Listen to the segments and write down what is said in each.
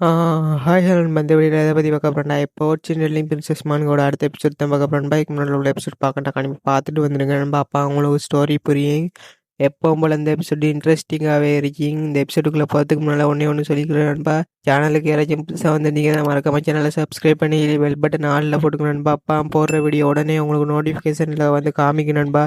Hi hello இந்த வீடியோவில் எதை பற்றி பார்க்க போகிறேன் இப்போ சின்னலிங் பிரின்சஸ் மான்கோட அடுத்த எபிசோட் தான் பார்க்க போகிறேன் பைக் முன்னாடி உள்ள எபிசோட் பார்க்கட்டா கண்டிப்பாக பார்த்துட்டு வந்துடுங்க நம்ம அப்பா அவங்களுக்கு ஸ்டோரி புரியும். எப்பவும் போல் இந்த எபிசோடு இன்ட்ரெஸ்டிங்காகவே இருக்கீங்க? இந்த எபிசோடுக்குள்ளே போகிறதுக்கு முன்னால் ஒன்றே ஒன்று சொல்லிக்கிறேன் நண்பா. சேனலுக்கு யாராச்சும் புதுசாக வந்திருந்தீங்கன்னா மறக்காம சேனலை சப்ஸ்கிரைப் பண்ணி பெல் பட்டன் ஆளில் போட்டுக்கணும் நண்பா. அப்பா போடுற வீடியோ உடனே உங்களுக்கு நோட்டிஃபிகேஷனில் வந்து காமிக்கணும் நண்பா.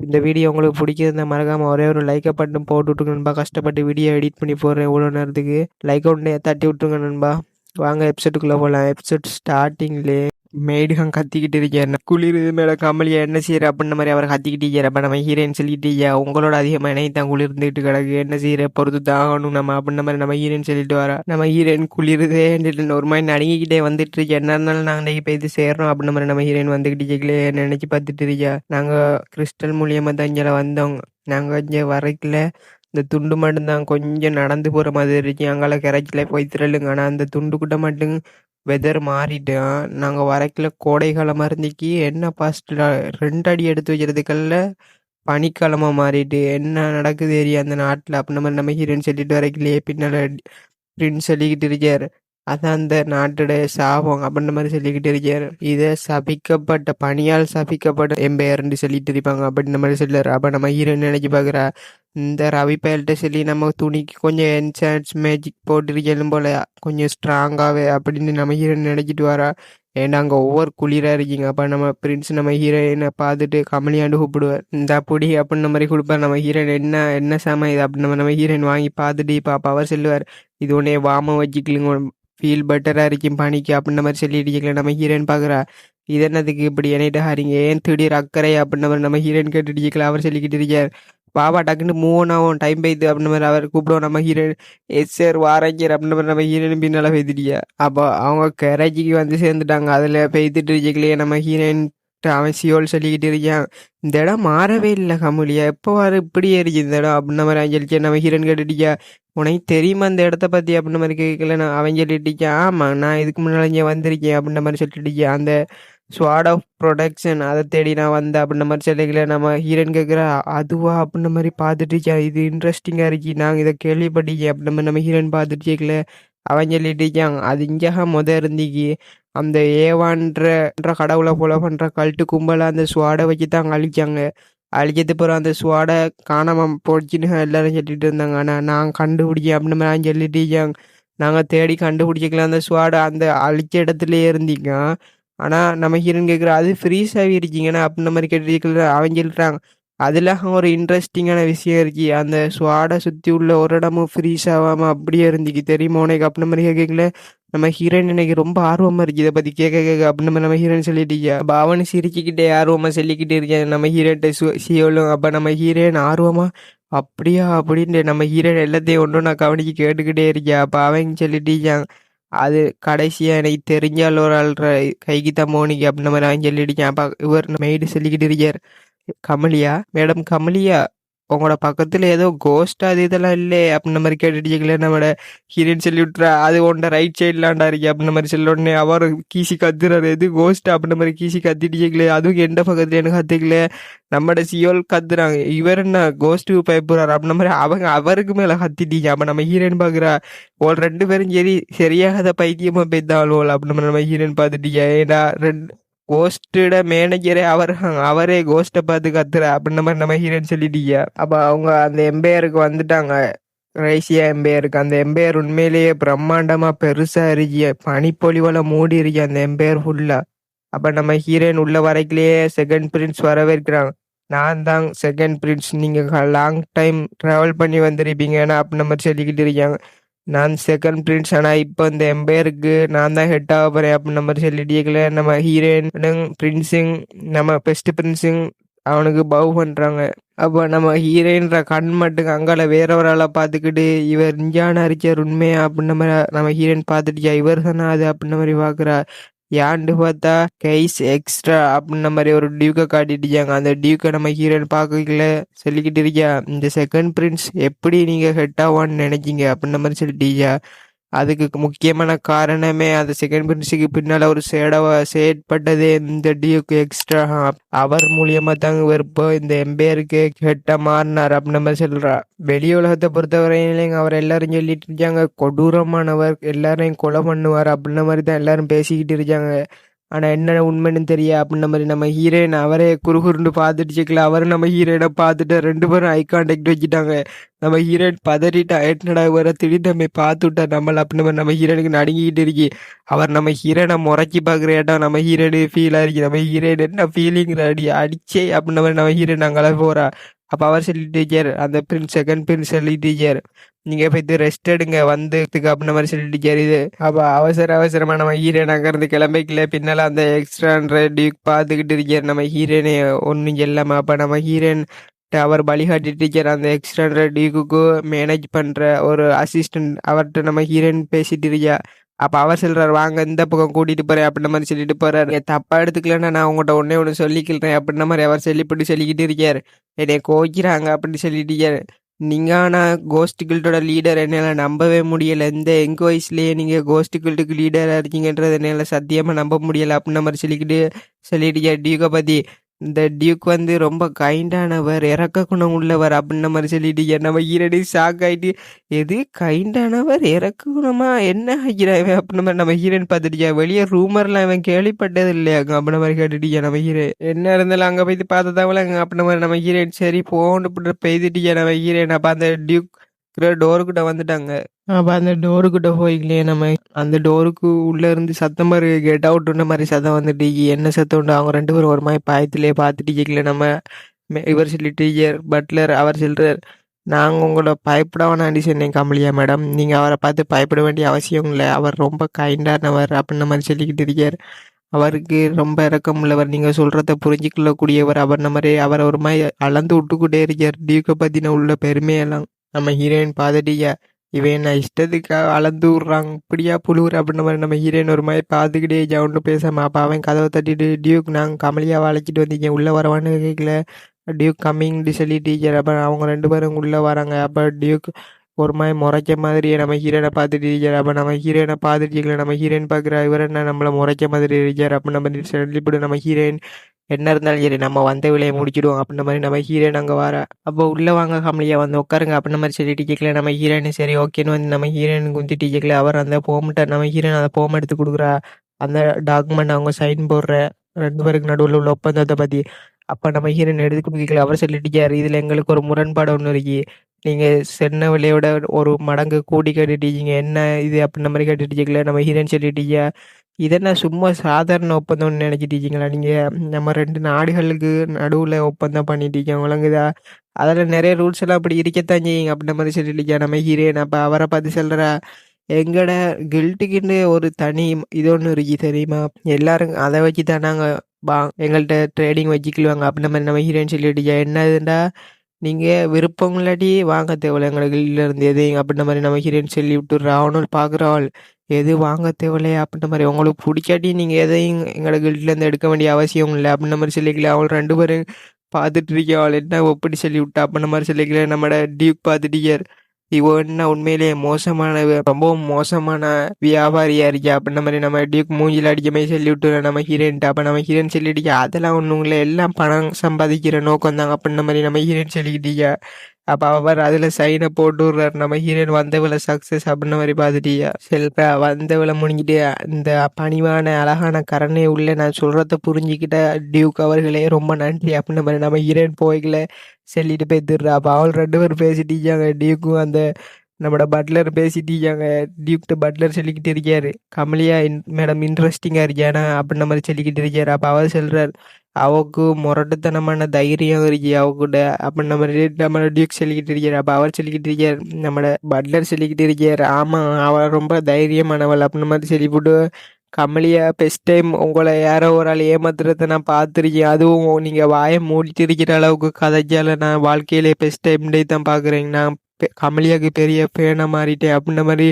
இந்த வீடியோ உங்களுக்கு பிடிக்கிறதா மறக்காமல் ஒரே ஒரு லைக்கை பட்டன் போட்டு விட்டுருங்க நண்பா. கஷ்டப்பட்டு வீடியோ எடிட் பண்ணி போடுறேன் இவ்வளோ நேரத்துக்கு. லைக் ஒன்று தட்டி விட்டுருங்க நண்பா. வாங்க எபிசோடுக்குள்ளே போகலாம் எபிசோட் ஸ்டார்டிங்லேயே மேடுகம் கத்திக்கிட்டு இருக்கேன் குளிர் மேலே கமலியா என்ன செய்யற அப்படின்ற மாதிரி அவர் கத்திக்கிட்டு இருக்கார் அப்போ நம்ம ஹீரோயின் சொல்லிட்டு ஐயா உங்களோட அதிகமாக என்னை தான் குளிர்ந்துட்டு கிடக்கு. என்ன செய்யற பொறுத்து தாகணும் நம்ம அப்படின்ற மாதிரி நம்ம ஹீரோயின் சொல்லிட்டு வரா. நம்ம ஹீரோயின் குளிருதே ஒரு மாதிரி நடுங்கிக்கிட்டே வந்துட்டு இருக்கேன் என்ன இருந்தாலும் நாங்கள் இன்னைக்கு போய் இது சேர்றோம் அப்படின்ற மாதிரி நம்ம ஹீரோயின் வந்துக்கிட்டு இருக்கலே நினைச்சு பார்த்துட்டு இருக்கியா? நாங்கள் கிறிஸ்டல் மூலியமாக தான் இங்கே வந்தோம். நாங்கள் இங்கே வரைக்கல. இந்த துண்டு மட்டும்தான் கொஞ்சம் நடந்து போகிற மாதிரி இருக்கு. அங்கால கரைச்சில போய் திரளுங்க. ஆனால் அந்த துண்டு கிட்ட மட்டும் வெதர் மாறிட்டான் நாங்கள் வரைக்கல கோடைக்காலம் இருந்துச்சு என்ன ஃபஸ்ட்டு ரெண்டு அடி எடுத்து வைக்கிறதுக்கல்ல பனிக்காலமாக மாறிட்டு என்ன நடக்குது ஏரியா அந்த நாட்டில்? அப்படி நம்ம நம்ம ஹீரோன்னு சொல்லிட்டு வரைக்கலையே பின்னால் அப்படின்னு சொல்லிக்கிட்டு இருக்கார். அதான் அந்த நாட்டுடைய சாபம் அப்படின்ற மாதிரி சொல்லிக்கிட்டு இருக்கார். இதை சபிக்கப்பட்ட பணியால் சபிக்கப்பட்ட எம்பையர்னு சொல்லிட்டு இருப்பாங்க அப்படின்ற மாதிரி சொல்லுறாரு அப்போ நம்ம ஹீரோயின் நினைச்சு பார்க்குறா? இந்த ரவி பயல்கிட்ட சொல்லி நம்ம துணிக்கு கொஞ்சம் என்சான்ஸ் மேஜிக் போட்டுருக்கலும் போல கொஞ்சம் ஸ்ட்ராங்காகவே அப்படின்னு நம்ம ஹீரோ நினைச்சிட்டு வரா? ஏன்னா அங்கே ஒவ்வொரு குளிராக இருக்கீங்க. அப்போ நம்ம பிரின்ஸ் நம்ம ஹீரோயினை பார்த்துட்டு கமலியாண்டு கூப்பிடுவார். இந்த பொடி அப்படின்ற மாதிரி கொடுப்பார். நம்ம ஹீரோயின் என்ன என்ன சாமான் இது அப்படின்னு நம்ம நம்ம ஹீரோயின் வாங்கி பார்த்துட்டு இப்போ அப்போ அவர் சொல்லுவார் இது உடனே வாம வச்சுக்கலுங்க ஃபீல் பெட்டராக இருக்கும் பணிக்கு அப்படின்ற மாதிரி சொல்லிட்டு நம்ம ஹீரோயின் பார்க்குறா. இது என்னதுக்கு இப்படி என்கிட்ட ஹாரிங்க ஏன் திடீர் அக்கறை அப்படின்ற மாதிரி நம்ம ஹீரோயின் கேட்டுட்டு அவர் சொல்லிக்கிட்டு இருக்கார். பாபா டக்குன்னு மூவ் ஆகும் டைம் பெய்து அப்படின்ற மாதிரி அவர் கூப்பிடுவோம் நம்ம ஹீரோயின் எஸ் சார் வாரஞ்சர் அப்படின்ற மாதிரி நம்ம ஹீரோயின் பின்னால் பெய்துட்டியா அப்போ அவங்க கரைச்சிக்கு வந்து சேர்ந்துட்டாங்க. அதில் பெய்துட்டு இருக்கலையே நம்ம ஹீரோயின் அவன் சியோல் சொல்லிக்கிட்டு இருக்கான் இந்த இடம் மாறவே இல்லை கமுலியா. எப்போ வர இப்படி ஏறிச்சு. இந்த இடம் அப்படின்ன மாதிரி அவன் சொல்லிச்சு நம்ம ஹீரன் கேட்டுட்டியா உனக்கு தெரியுமா அந்த இடத்த பற்றி அப்படின்ன மாதிரி கேட்கல நான். அவன் சொல்லிட்டுருக்கேன் ஆமாம் நான் இதுக்கு முன்னாடி இங்கே வந்திருக்கேன் அப்படின்ற மாதிரி சொல்லிட்டு அந்த ஸ்வாட் ஆஃப் ப்ரொடக்ஷன் அதை தேடி நான் வந்தேன் அப்படின்ற மாதிரி சொல்லிக்கல. நம்ம ஹீரன் கேட்குற அதுவா அப்படின்ற மாதிரி பார்த்துட்டு இது இன்ட்ரெஸ்டிங்காக இருக்கு. நாங்கள் இதை கேள்விப்பட்டிருக்கேன் அப்படின்ற மாதிரி நம்ம ஹீரோயின் பார்த்துட்டு கேட்கல. அவன் அது இஞ்சக முத இருந்திக்கு அந்த ஏவான்ற கடவுளை போல பண்ணுற கல்ட்டு கும்பலை அந்த சுவாடை வச்சு தான் அழிச்சாங்க. அழிச்சது பிறகு அந்த சுவாடை காணாமல் போச்சுன்னு எல்லாரும் சொல்லிட்டு இருந்தாங்க ஆனால் நான் கண்டுபிடிச்சேன் அப்படின்னு மாதிரி சொல்லிட்டு நாங்கள் தேடி கண்டுபிடிச்சிக்கலாம் அந்த சுவாடை அந்த அழிச்ச இடத்துலயே இருந்தீங்க. ஆனால் நம்ம ஹீரோன் கேட்குற அது ஃப்ரீஸாகவே ஆகி இருக்கீங்கண்ணா அப்படின்ற மாதிரி கேட்டுருக்கல அவன் சொல்லிட்டாங்க. அதில் ஒரு இன்ட்ரெஸ்டிங்கான விஷயம் இருக்கு. அந்த ஸ்வாடை சுற்றி உள்ள ஒரு இடமும் ஃப்ரீஸ் ஆகாமல் அப்படியே இருந்துச்சு. தெரியுமா உனக்கு? அப்படின மாதிரி கேட்கல நம்ம ஹீரோயின் எனக்கு ரொம்ப ஆர்வமாக இருக்கு. இதை பற்றி கேட்க கேட்க அப்படின்னு நம்ம ஹீரோயின் சொல்லிட்டீங்க அப்போ அவனு சிரிச்சுக்கிட்டே ஆர்வமாக சொல்லிக்கிட்டே இருக்கேன் நம்ம ஹீரோயிட்ட சியோலும் அப்போ நம்ம ஹீரோயின் ஆர்வமாக அப்படியா அப்படின்ட்டு நம்ம ஹீரோயின் எல்லாத்தையும் ஒன்றும் நான் கவனிச்சு கேட்டுக்கிட்டே இருக்கேன் அப்போ அவங்க சொல்லிட்டீங்க அது கடைசியாக எனக்கு தெரிஞ்சால் ஒரு ஆள் கைக்கு தான் மோனிக்கு அப்படின்ன மாதிரி அவன் சொல்லிட்டு அப்போ இவர் மெய்டு சொல்லிக்கிட்டு இருக்கார். கமலியா? மேடம் கமலியா உங்களோட பக்கத்தில் ஏதோ கோஸ்ட் அது இதெல்லாம் இல்லை அப்படின்ன மாதிரி கேட்டுட்டீங்களே நம்மளோட ஹீரோயின் சொல்லி விட்றா அது உண்ட ரைட் சைட்லாண்டா இருக்கு அப்படின்ன மாதிரி சொல்ல உடனே அவர் கீசி கத்துறாரு. எது கோஸ்ட் அப்படின்ன மாதிரி கீசி கத்திட்டீங்களே அதுவும் எந்த பக்கத்துல எனக்கு கத்துக்கல? நம்மட சியோல் கத்துறாங்க. இவர் என்ன கோஸ்ட்டு பயப்படுறாரு அப்படின்ன மாதிரி அவங்க அவருக்கு மேலே கத்திட்டீங்க. அப்போ நம்ம ஹீரோயின் பார்க்குறா ஓல் ரெண்டு பேரும் சரி சரியாக பைத்தியமாக போய்த்தாள் அப்படின்னு நம்ம ஹீரோயின் பார்த்துட்டீங்க ஏன்னா ரெண்டு கோஸ்டோட மேனேஜரே அவர் அவரே கோஸ்ட்டை பார்த்து கத்துற அப்படின்ன மாதிரி நம்ம ஹீரோன்னு சொல்லிட்டீங்க. அப்போ அவங்க அந்த எம்பையருக்கு வந்துட்டாங்க. ரைசியா எம்பையருக்கு. அந்த எம்பையர் உண்மையிலேயே பிரம்மாண்டமா பெருசா இருக்கு. பனிப்பொழிவால மூடி இருக்கு அந்த எம்பையர் ஃபுல்லா அப்ப நம்ம ஹீரோயின் உள்ள வரைக்கிலேயே செகண்ட் பிரின்ஸ் வரவேற்கிறாங்க. நான் தான் செகண்ட் பிரின்ஸ் நீங்க லாங் டைம் டிராவல் பண்ணி வந்திருப்பீங்கன்னா அப்படின்னு மாதிரி சொல்லிக்கிட்டு இருக்காங்க. நான் செகண்ட் பிரின்ஸ் ஆனால் இப்போ இந்த எம்பையருக்கு நான் தான் ஹெட் ஆக போகிறேன் அப்படின்னு மாதிரி சொல்லிட்டு நம்ம ஹீரோயின் பிரின்ஸுங் நம்ம பெஸ்ட் பிரின்ஸுங் அவனுக்கு பவ் பண்ணுறாங்க அப்போ நம்ம ஹீரோயின்ற கண் மட்டும் அங்கால வேற ஒரு ஆளை பார்த்துக்கிட்டு இவர் இஞ்சான அரிச்சார் உண்மையா அப்படின்ற மாதிரி நம்ம ஹீரோயின் பார்த்துட்டியா இவர் தானே அது? அப்படின்ற மாதிரி பார்க்குறா. ஏன்ட்டு பார்த்தா கைஸ் எக்ஸ்ட்ரா அப்படின்ன மாதிரி ஒரு டியூக்கை காட்டிட்டுச்சாங்க அந்த டியூக்கை நம்ம ஹீரோன் பார்க்கல சொல்லிக்கிட்டு இருக்கியா இந்த செகண்ட் பிரின்ஸ் எப்படி நீங்கள் ஹெட் ஆவான்னு நினைக்கிங்க அப்படின்ன மாதிரி சொல்லிட்டீங்க அதுக்கு முக்கியமான காரணமே அந்த செகண்ட் பிரின்ஸுக்கு பின்னால் ஒரு சேடவ செயற்பட்டதே இந்த டியூக்கு எக்ஸ்ட்ரா அவர் மூலியமாக தாங்க இவர் இந்த எம்பையருக்கு கெட்ட மாறினார் அப்படின்னு நம்ம சொல்கிறா வெளி உலகத்தை பொறுத்தவரையிலையும் அவர் எல்லாரும் சொல்லிட்டு இருக்காங்க. கொடூரமானவர் எல்லாரையும் கொலை பண்ணுவார் அப்படின்ன மாதிரி தான் எல்லாரும் பேசிக்கிட்டு இருக்காங்க. ஆனால் என்ன உண்மைன்னு தெரிய? அப்படின்ன மாதிரி நம்ம ஹீரோயின் அவரே குறுகுருண்டு பார்த்துட்டு சிக்கல அவர் நம்ம ஹீரோயினை பார்த்துட்டு ரெண்டு பேரும் ஐ கான்டாக்ட் வச்சுட்டாங்க. நம்ம ஹீரோயின் பதறிட்டா என்னடா வர திடீர்னு நம்ம பார்த்துட்டா நம்மள அப்படின்னு மாதிரி நம்ம ஹீரோனுக்கு நடுங்கிக்கிட்டு இருக்கு. அவர் நம்ம ஹீரோனை முறைச்சி பார்க்குற இடம் நம்ம ஹீரோனு ஃபீலாக இருக்கு. நம்ம ஹீரோயின் என்ன ஃபீலிங் அடி அடிச்சே அப்படின்ன மாதிரி நம்ம ஹீரோயின் அங்கே போகிறா அப்போ அவர் சொல்லிட்டு டீச்சர் அந்த பிரின்ஸ் செகண்ட் பிரின்ஸ் சொல்லி டீச்சர் நீங்க போயிட்டு ரெஸ்ட் எடுங்க வந்ததுக்கு அப்படின்ன மாதிரி சொல்லிட்டு டீச்சர் இது அப்போ அவசர அவசரமா நம்ம ஹீரோன் அங்கேருந்து கிளம்பிக்கல. பின்னால அந்த எக்ஸ்ட்ரா டியூக் பார்த்துக்கிட்டு இருக்கார் நம்ம ஹீரோனை ஒன்றும் சொல்லாம அப்போ நம்ம ஹீரோன் அவர் வழிகாட்டிட்டு இருக்கிற அந்த எக்ஸ்ட்ரா டியூக்கு மேனேஜ் பண்ற ஒரு அசிஸ்டன்ட் அவர்கிட்ட நம்ம ஹீரோயின் பேசிட்டு இருக்கியா? அப்ப அவர் சொல்றாரு வாங்க இந்த பக்கம் கூட்டிட்டு போறேன் அப்படின்ற மாதிரி சொல்லிட்டு போறாரு. தப்பாக தப்பா எடுத்துக்கலன்னா நான் உங்கள்கிட்ட ஒன்னே ஒன்று சொல்லிக்கிறேன் அப்படின்ற மாதிரி அவர் சொல்லிப்பட்டு சொல்லிக்கிட்டு இருக்கார் என்னை கோவிக்கிறாங்க அப்படின்னு சொல்லிட்டு இருக்கார் நீங்க கோஸ்ட் கில்டோட லீடர் என்னால் நம்பவே முடியல. இந்த எங்க நீங்கள் நீங்க கோஸ்ட் கில்டுக்கு லீடராக இருக்கீங்கன்றது என்னால் சத்தியமாக நம்ப முடியல அப்படின்ற மாதிரி சொல்லிக்கிட்டு சொல்லிட்டு டியூகபதி? இந்த டியூக் வந்து ரொம்ப கைண்டானவர் இறக்க குணம் உள்ளவர் அப்படின்ன மாதிரி சொல்லிட்டு நம்ம ஈரடி ஷாக் ஆகிட்டு எது கைண்டானவர் இறக்க குணமா என்ன ஆகிறான் இவன் அப்படின்ன மாதிரி நம்ம ஹீரோயின் பார்த்துட்டியா வெளியே ரூமர்லாம் இவன் கேள்விப்பட்டது இல்லையா? அப்படின்ன மாதிரி கேட்டுட்டியா நம்ம ஹீரோ என்ன இருந்தாலும் அங்கே போய் பார்த்ததாவல அங்கே அப்படின்ன மாதிரி நம்ம ஹீரோயின் சரி போன்னு பெய்துட்டியா நம்ம ஹீரோயின் அப்போ அந்த டியூக் டோருக்கிட்ட வந்துட்டாங்க. அப்போ அந்த டோருக்கிட்ட போய்க்கலையே நம்ம அந்த டோருக்கு உள்ள இருந்து சத்தம் மாதிரி கெட் அவுட்ன்ற மாதிரி சத்தம் வந்துட்டு என்ன சத்தம் உண்டு? அவங்க ரெண்டு பேரும் ஒரு மாதிரி பாயத்திலேயே பார்த்துட்டு கேட்கல நம்ம. இவர் சொல்லிட்டு டீச்சர் பட்லர் அவர் சொல்கிறார் நாங்கள் உங்களை பயப்பட வேணாண்டி சொன்னேன் கமலியா மேடம். நீங்கள் அவரை பார்த்து பயப்பட வேண்டிய அவசியம் இல்லை. அவர் ரொம்ப கைண்டானவர் அப்படின்ன மாதிரி சொல்லிக்கிட்டு இருக்கார். அவருக்கு ரொம்ப இறக்கம் உள்ளவர். நீங்கள் சொல்கிறத புரிஞ்சிக்கொள்ளக்கூடியவர் அவர். மாதிரி அவர் ஒரு மாதிரி அளந்து விட்டுக்கிட்டே இருக்கார். டியூக்கை பற்றின உள்ள பெருமையெல்லாம் நம்ம ஹீரோயின் பார்த்துட்டியா இவன் நான் இஷ்டத்துக்காக அளந்து விட்றாங்க? இப்படியா புழுகுற அப்படின்ற மாதிரி நம்ம ஹீரோயின் ஒரு மாதிரி பார்த்துக்கிட்டே ஜவுண்டு பேசாம அப்போ அவன் கதவை தட்டிட்டு டியூக் நாங்கள் கமலியாவை வளைச்சிட்டு வந்தீங்க. உள்ளே வரவான்னு கேட்கல டியூக் கம்மிங்னு சொல்லி டீச்சர் அப்போ அவங்க ரெண்டு பேரும் உள்ளே வராங்க. அப்போ டியூக் ஒரு மாதிரி முறைக்க மாதிரி நம்ம ஹீரோனை பார்த்துட்டு டீச்சர் அப்போ நம்ம ஹீரோயினை பார்த்துட்டு இருக்கல. நம்ம ஹீரோயின் பார்க்குற இவர் என்ன நம்மளை முறைக்க மாதிரி டீச்சர் அப்போ நம்ம சொல்லிப்படும் நம்ம ஹீரோயின் என்ன இருந்தாலும் சரி நம்ம வந்த விலையை முடிச்சிடுவோம் அப்படின்ற மாதிரி நம்ம ஹீரோயின் அங்கே வர. அப்போ உள்ளே வாங்க கமலியா வந்து உட்காருங்க அப்படின்ற மாதிரி சொல்லிட்டு கேட்கல நம்ம ஹீரோயின் சரி ஓகேன்னு வந்து நம்ம ஹீரோயினுக்கு குந்திட்டு கேட்கல அவர் அந்த போமிட்ட நம்ம ஹீரோயின் அந்த போம் எடுத்து கொடுக்குறா. அந்த டாக்குமெண்ட் அவங்க சைன் போடுற ரெண்டு பேருக்கு நடுவில் உள்ள ஒப்பந்தத்தை பற்றி அப்போ நம்ம ஹீரோயின் எடுத்து கொடுக்கல அவர் சொல்லிட்டு இதில் எங்களுக்கு ஒரு முரண்பாடு ஒன்று இருக்கு. நீங்கள் சென்ன விலையோட ஒரு மடங்கு கூடி கேட்டுட்டீங்க. என்ன இது? அப்படின்ற மாதிரி கேட்டுட்டீங்களே நம்ம ஹீரோயின் சொல்லிட்டீங்க. இதென்ன சும்மா சாதாரண ஒப்பந்தம்னு நினைச்சிட்டீங்களா நீங்கள் நம்ம ரெண்டு நாடுகளுக்கு நடுவில் ஒப்பந்தம் பண்ணிட்டீங்க விளங்குதா? அதில் நிறைய ரூல்ஸ் எல்லாம் அப்படி இருக்கத்தான் செய்யுங்க. அப்படின்ற மாதிரி சொல்லிட்டீங்க நம்ம ஹீரோயின் அப்போ அவரை பார்த்து சொல்கிறா எங்கட கில்ட்டுக்குன்னு ஒரு தனி இது ஒன்று இருக்கு தெரியுமா? எல்லாரும் அதை வச்சு தான் நாங்கள் பா எங்கள்கிட்ட ட்ரேடிங் வச்சுக்கிடுவாங்க அப்படின்ற மாதிரி நம்ம ஹீரோயின் சொல்லிட்டீங்க என்னதுண்டா நீங்கள் விருப்பங்களாட்டி வாங்க தேவையில்ல. எங்களை கில்டில் இருந்து எதையும். அப்படின்ற மாதிரி நம்ம ஹீரோயின் சொல்லி விட்டுறா அவனும் பார்க்குறாள். எது வாங்க தேவையில்லையா அப்படின்ற மாதிரி. உங்களுக்கு பிடிக்காட்டி நீங்கள் எதையும் எங்களோட கில்ட்லேருந்து எடுக்க வேண்டிய அவசியம் இல்லை அப்படின்ற மாதிரி சொல்லிக்கல. அவள் ரெண்டு பேரும் பார்த்துட்டு இருக்கா அவள் என்ன ஒப்படி சொல்லி விட்டா அப்படின்ற மாதிரி சொல்லிக்கல. நம்மளோட டியூக் பார்த்துட்டியார். இவோ என்ன உண்மையிலேயே மோசமான ரொம்பவும் மோசமான வியாபாரியா இருக்கியா அப்படின்ற மாதிரி நம்ம டியூக் மூஞ்சில் அடிக்க மாதிரி சொல்லி விட்டுறோம். நம்ம ஹீரோயின்ட்டு அப்போ நம்ம ஹீரோயின் சொல்லிட்டீங்க அதெல்லாம் ஒன்றும் இல்லை. எல்லாம் பணம் சம்பாதிக்கிற நோக்கம் தாங்க அப்படின்ற மாதிரி நம்ம ஹீரோயின் சொல்லிக்கிட்டீங்க அப்போ அவர் அதில் சைனை போட்டு விடுறாரு நம்ம ஹீரோயின் வந்தவளை சக்ஸஸ் அப்படின்ன மாதிரி பார்த்துட்டியா? செல்பா வந்தவளை முடிஞ்சிட்டு இந்த பணிவான அழகான கரணையை உள்ள நான் சொல்கிறத புரிஞ்சுக்கிட்ட டியூக் அவர்களே ரொம்ப நன்றி அப்படின்ன மாதிரி நம்ம ஹீரோயின் போய்களை சொல்லிட்டு போய் திருறா அப்போ அவள் ரெண்டு பேரும் பேசிட்டீங்க டியூக்கும் அந்த நம்மளோட பட்லர் பேசிட்டீங்க டியூக்ட பட்லர் சொல்லிக்கிட்டு இருக்காரு. கமலியா மேடம் இன்ட்ரெஸ்டிங்காக இருக்கானா அப்படின்ன மாதிரி சொல்லிக்கிட்டு இருக்காரு. அப்போ அவர் சொல்கிறார் அவக்கு முரட்டுத்தனமான தைரியம் இருக்கு அவ அப்படின்ன மாதிரி நம்ம டியூக் சொல்லிக்கிட்டு இருக்காரு. அப்போ அவர் சொல்லிக்கிட்டு இருக்கார் நம்மளோட பட்லர் சொல்லிக்கிட்டு இருக்கார். ஆமாம் அவள் ரொம்ப தைரியமானவள் அப்படின்ன மாதிரி சொல்லிவிட்டு கமலியா பெஸ்ட் டைம் உங்களை யாரோ ஒரு ஆள் ஏமாத்துறத நான் பார்த்துருக்கேன். அதுவும் நீங்கள் வாயை மூடிட்டு இருக்கிற அளவுக்கு கதைக்கால நான் வாழ்க்கையிலே பெஸ்ட் டைம் டே தான் பார்க்குறேங்க நான் கமலியாக்கு பெரிய ஃபேனை மாறிட்டே அப்படின்ற மாதிரி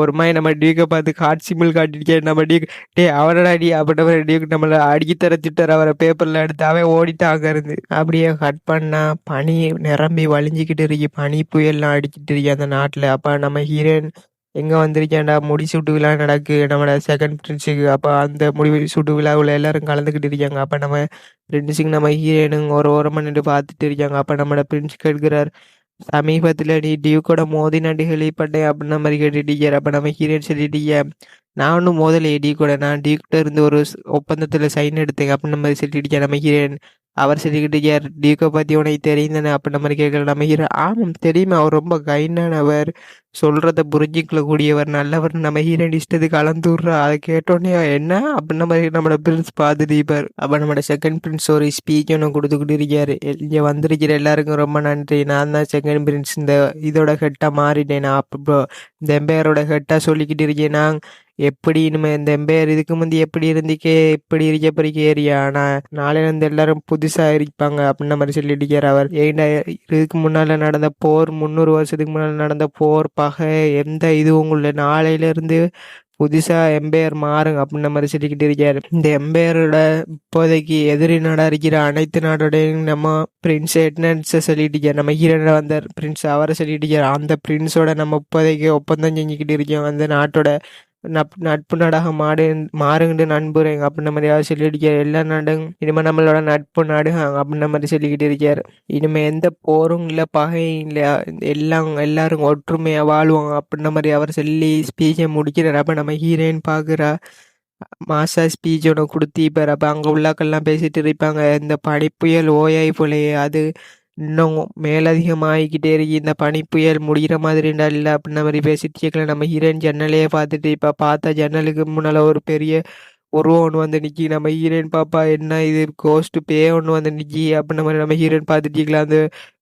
ஒரு மாதிரி நம்ம டியூக்கை பார்த்து காட் சிம்பிள் காட்டிருக்கேன் நம்ம டியூக் டே அவரோட அடி அப்படின்ற மாதிரி டியூக் நம்மளை அடிக்கி தர திட்டர் அவரை பேப்பரில் எடுத்து அவன் ஓடிட்டாங்க இருந்து அப்படியே கட் பண்ணா பனி நிரம்பி வழிஞ்சிக்கிட்டு இருக்கு. பனி புயல்லாம் அடிச்சிட்டு இருக்கு அந்த நாட்டில். அப்போ நம்ம ஹீரோயின் எங்கே வந்திருக்கேன்டா? முடி சுட்டு விழா நடக்கு. நம்மளோட செகண்ட் பிரின்ஸுக்கு அப்போ அந்த முடி சுட்டு விழாவில் எல்லாரும் கலந்துக்கிட்டு இருக்காங்க. அப்போ நம்ம பிரின்ஸுக்கு நம்ம ஹீரோயினுங்க ஒரு ஓரமாக நின்று பார்த்துட்டு இருக்காங்க. அப்போ நம்மளோட பிரின்ஸ் கேட்கிறார் சமீபத்தில் நீ டியூக்கோட மோதி நண்டு கேள்விப்பட்டேன் அப்படின்ன மாதிரி கேட்டுட்டீங்க. அப்போ நம்ம ஹீரோயின் சொல்லிட்டீங்க. நானும் மோதலை டி கூட. நான் டியூக்கிட்ட இருந்து ஒரு ஒப்பந்தத்தில் சைன் எடுத்தேன் அப்படின்ன மாதிரி சொல்லிட்டு நம்ம ஹீரோயின். அவர் சொல்லிக்கிட்டு யார் டியூக்கை பற்றி உனக்கு தெரியும் தானே மாதிரி கேட்கல நம்ம ஹீரோ. ஆமாம் தெரியுமா. அவர் ரொம்ப கைண்டானவர் சொல்கிறத புரிஞ்சிக்கக்கூடியவர் நல்லவர் நம்ம ஹீரோயின் இஷ்டத்துக்கு கலந்துடுறா அதை கேட்டோன்னே என்ன? அப்படின்ன மாதிரி நம்மளோட பிரின்ஸ் பார்த்துட்டு அப்போ நம்மளோட செகண்ட் பிரின்ஸ் ஒரு ஸ்பீச் ஒன்று கொடுத்துக்கிட்டு இருக்காரு. இங்கே வந்திருக்கிற எல்லாருக்கும் ரொம்ப நன்றி. நான் தான் செகண்ட் பிரின்ஸ் இந்த இதோட ஹெட்டாக மாறிட்டேன் நான். அப்போ இந்த எம்பையரோட ஹெட்டாக சொல்லிக்கிட்டு இருக்கேன் நான். எப்படி இனிமே இந்த எம்பையர் இதுக்கு முந்தி எப்படி இருந்துக்கே இப்படி இருக்க பிறகு ஏரியா? ஆனால் நாளையிலேருந்து எல்லாரும் புதுசாக இருப்பாங்க அப்படின்ன மாதிரி சொல்லிட்டு அவர். ஏண்டா இதுக்கு முன்னால் நடந்த போர் முந்நூறு வருஷத்துக்கு முன்னால் நடந்த போர் பகை எந்த இதுவும் உங்களுடைய நாளையிலேருந்து புதுசாக எம்பையர் மாறுங்க அப்படின்ன மாதிரி சொல்லிக்கிட்டு இருக்காரு. இந்த எம்பையரோட இப்போதைக்கு எதிரி நாடாக இருக்கிற அனைத்து நாடோடையும் நம்ம பிரின்ஸ் எட்னன்ஸை சொல்லிட்டு இருக்கார். நம்ம ஹீரோட வந்தார் பிரின்ஸ் அவரை சொல்லிட்டு இருக்கார். அந்த பிரின்ஸோட நம்ம இப்போதைக்கு ஒப்பந்தம் செஞ்சுக்கிட்டு இருக்கோம். அந்த நாட்டோட நப் நட்பு நாடாக மாடு மாறுங்கிட்டு நண்புறேங்க அப்படின்ற மாதிரியாக சொல்லியிருக்கார் எல்லா நாடும் இனிமேல் நம்மளோட நட்பு நாடுகாங்க அப்படின்ற மாதிரி சொல்லிக்கிட்டு இருக்கார். இனிமேல் எந்த போரும் இல்லை பகையும் இல்லை எல்லாம் எல்லாரும் ஒற்றுமையாக வாழ்வாங்க அப்படின்ற மாதிரி அவர் சொல்லி ஸ்பீச்சை முடிக்கிறார். அப்போ நம்ம ஹீரோயின் பார்க்குறா மாசா ஸ்பீச் ஒன்று இப்போ அப்போ அங்கே உள்ளாக்கெல்லாம் பேசிட்டு இருப்பாங்க. இந்த பனிப்புயல் ஓயாய் போலையே அது இன்னும் மேலதிகமாகிக்கிட்டே இருக்கு. இந்த பனி புயல் முடிகிற மாதிரி இல்லை அப்படின்ன மாதிரி பேசிட்டு நம்ம ஹீரோயின் ஜன்னலையே பார்த்துட்டு இப்போ பார்த்தா ஜன்னலுக்கு முன்னால் ஒரு பெரிய உருவம் ஒன்று வந்து நிற்கி நம்ம ஹீரோயின் பாப்பா என்ன இது? கோஸ்ட்டு பே ஒன்று வந்து நிற்கி அப்படின்ன மாதிரி நம்ம ஹீரோயின் பார்த்துட்டு இருக்கலாம் அந்த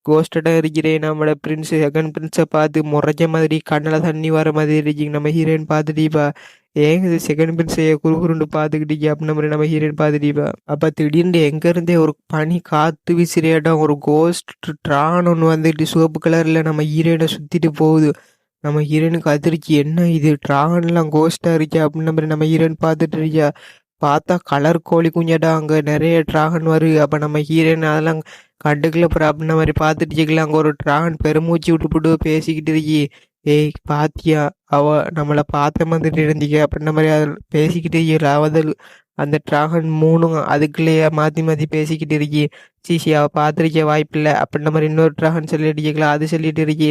கோஸ்டோட இருக்கிறேன் நம்மளோட பிரின்ஸ் செகண்ட் பிரின்ஸை பார்த்து முறைஞ்ச மாதிரி கண்ணில் தண்ணி வர மாதிரி இருக்கீங்க. நம்ம ஹீரோயின் பார்த்துட்டீப்பா ஏங்க இது செகண்ட் செய்ய குறுகுருண்டு பார்த்துக்கிட்டீங்க அப்படின்ன மாதிரி நம்ம ஹீரோயின் பார்த்துட்டீப்பா அப்போ திடீர்னு எங்கேருந்தே ஒரு பனி காற்று விசிறியாட்டம் ஒரு கோஸ்ட் ட்ரான் ஒன்று வந்துட்டு சிவப்பு கலரில் நம்ம ஹீரோயினை சுற்றிட்டு போகுது. நம்ம ஹீரோயினுக்கு அதிர்ச்சி. என்ன இது? ட்ராகன்லாம் கோஸ்ட்டாக இருக்கா அப்படின்ன மாதிரி நம்ம ஹீரோயின் பார்த்துட்டு இருக்கியா பார்த்தா கலர் கோழி குஞ்சாடா அங்கே நிறைய ட்ராகன் வருது. அப்போ நம்ம ஹீரோயின் அதெல்லாம் கண்டுக்கல அப்புறம் அப்படின்ன மாதிரி பார்த்துட்டு இருக்கலாம் அங்கே ஒரு ட்ராகன் பெருமூச்சு விட்டுப்புட்டு பேசிக்கிட்டு இருக்கி ஏய் பாத்தியா? அவ நம்மளை பார்த்த மாதிரி இருந்தீங்க அப்படின்ன மாதிரி அதில் பேசிக்கிட்டு அவதல் அந்த ட்ராகன் மூணும் அதுக்குள்ளேயே மாற்றி மாற்றி பேசிக்கிட்டு இருக்கி. சிசி அவள் பார்த்துருக்க வாய்ப்பில்லை. அப்படின்ற மாதிரி இன்னொரு ட்ராகன் சொல்லிட்டு இருக்கலாம் அது சொல்லிட்டு இருக்கி.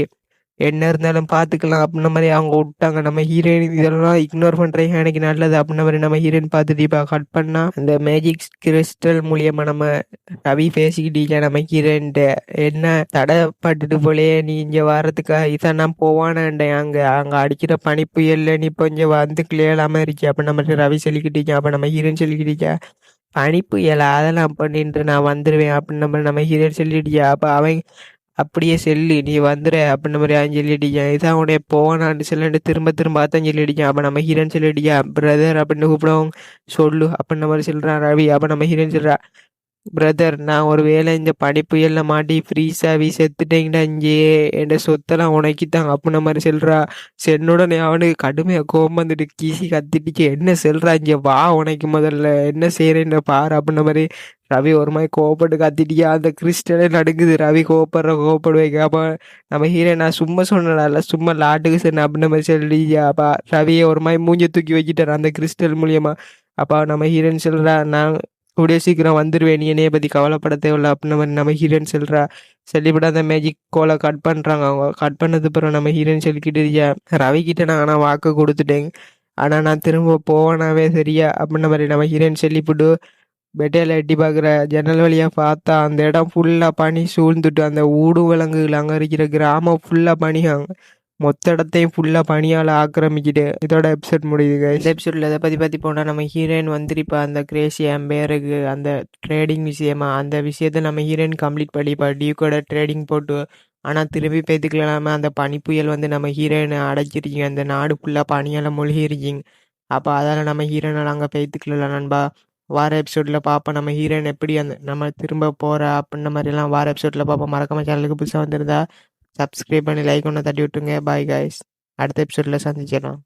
என்ன இருந்தாலும் பார்த்துக்கலாம் அப்படின்ன மாதிரி அவங்க விட்டாங்க. நம்ம ஹீரோயின் இதெல்லாம் இக்னோர் பண்ணுறீங்க எனக்கு நல்லது அப்படின்ன மாதிரி நம்ம ஹீரோயின் பார்த்து தீபா கட் பண்ணால் அந்த மேஜிக் கிறிஸ்டல் மூலியமாக நம்ம ரவி பேசிக்கிட்டீங்க நம்ம ஹீரோயின்ட்டு என்ன தடைப்பட்டுட்டு போலயே நீ இங்கே வர்றதுக்காக இதான் நான் போவானேன்டேன் அங்கே அங்கே அடிக்கிற பனி புயல்ல நீ இப்போ இங்கே வந்து கிளியலாமல் இருக்கி அப்போ நம்ம ரவி சொல்லிக்கிட்டீங்க அப்போ நம்ம ஹீரோயின் சொல்லிக்கிட்டீங்க பனி புயல் அதெல்லாம் பண்ணிட்டு நான் வந்துடுவேன் அப்படின்னு நம்ம நம்ம ஹீரோயின் சொல்லிட்டியா அப்போ அவன் அப்படியே செல்லு நீ வந்துடு அப்படின்ற மாதிரி அவன் சொல்லிடிக்கான் இதான் உடைய போவானான்னு சொல்லிட்டு திரும்ப திரும்ப அதான் சொல்லிடிக்கான் அப்போ நம்ம ஹீரோன்னு சொல்லி அடிக்கா பிரதர் அப்படின்னு கூப்பிடவும் சொல்லு அப்படின்ற மாதிரி சொல்கிறான் ரவி. அப்போ நம்ம ஹீரோன்னு சொல்கிறா பிரதர் நான் ஒரு வேளை இந்த படிப்பு எல்லாம் மாட்டி ஃப்ரீஸாகி செத்துட்டேங்கடா இங்கேயே என் சொத்தெல்லாம் உனக்கித்தான். அப்படின்ன மாதிரி செல்றா? சென்னுடனே அவனுக்கு கடுமையாக கோபம் வந்துட்டு கீசி கத்திட்டுச்சு என்ன செல்றா இங்கே? வா உனக்கு முதல்ல. என்ன செய்கிறேன்னு பாரு அப்படின்ன மாதிரி ரவி ஒரு மாதிரி கோவப்பட்டு கத்திட்டியா? அந்த கிறிஸ்டலே நடுங்குது. ரவி கோவப்படுற கோவப்படுவேங்க அப்போ நம்ம ஹீரோ நான் சும்மா சொன்னல சும்மா லாட்டுக்கு சரி அப்படின்ன மாதிரி சொல்லியா அப்பா ரவியை ஒரு மாதிரி மூஞ்ச தூக்கி வச்சுட்டார் அந்த கிறிஸ்டல் மூலியமா. அப்பா நம்ம ஹீரோன்னு சொல்கிறா நான் கூடிய சீக்கிரம் வந்துடுவேன் நீ என்னைய பற்றி கவலைப்பட தேவையில்ல. அப்படின்னு மாதிரி நம்ம ஹீரோயின் சொல்கிறா சொல்லிவிட அந்த மேஜிக் கோலை கட் பண்ணுறாங்க அவங்க கட் பண்ணது அப்புறம் நம்ம ஹீரோயின் சொல்லிக்கிட்டு இருக்கியா? ரவி கிட்ட நான் ஆனால் வாக்கு கொடுத்துட்டேன். ஆனால் நான் திரும்ப போவேனாவே சரியா? அப்படின்ன மாதிரி நம்ம ஹீரோயின் சொல்லிவிட்டு பெட்டையில் எட்டி பார்க்குற ஜன்னல் வழியாக பார்த்தா அந்த இடம் ஃபுல்லாக பனி சூழ்ந்துட்டு அந்த ஊடு விலங்குகள் அங்கே இருக்கிற கிராமம் ஃபுல்லாக பனிகாங்க மொத்த இடத்தையும் ஃபுல்லாக பனியால் ஆக்கிரமிக்கிட்டு இதோட எபிசோட் முடியுது இந்த எபிசோடில் இதை பற்றி பற்றி போனால் நம்ம ஹீரோயின் வந்துருப்பா அந்த கிரேசி எம்பேருக்கு அந்த ட்ரேடிங் விஷயமா அந்த விஷயத்த நம்ம ஹீரோயின் கம்ப்ளீட் பண்ணிப்பா டியூக்கோட ட்ரேடிங் போட்டு ஆனால் திரும்பி பேத்துக்கலாம அந்த பனி புயல் வந்து நம்ம ஹீரோயினை அடைச்சிருக்கீங்க அந்த நாடு ஃபுல்லாக பனியால் மூழ்கிருக்கீங்க அப்போ அதால் நம்ம ஹீரோயினால் அங்கே பேத்துக்கல நண்பா. வார எபிசோடில் பார்ப்போம் நம்ம ஹீரோயின் எப்படி அந்த நம்ம திரும்ப போகிற அப்படின்ன மாதிரிலாம் வார எபிசோடில் பார்ப்போம் மறக்காம சேனலுக்கு புதுசாக வந்திருந்தா சப்ஸ்கிரைப் பண்ணி லைக் ஒன்று தட்டி விட்டுருங்க. பாய் காய்ஸ் அடுத்த எபிசோடில் சந்திச்சிடலாம்.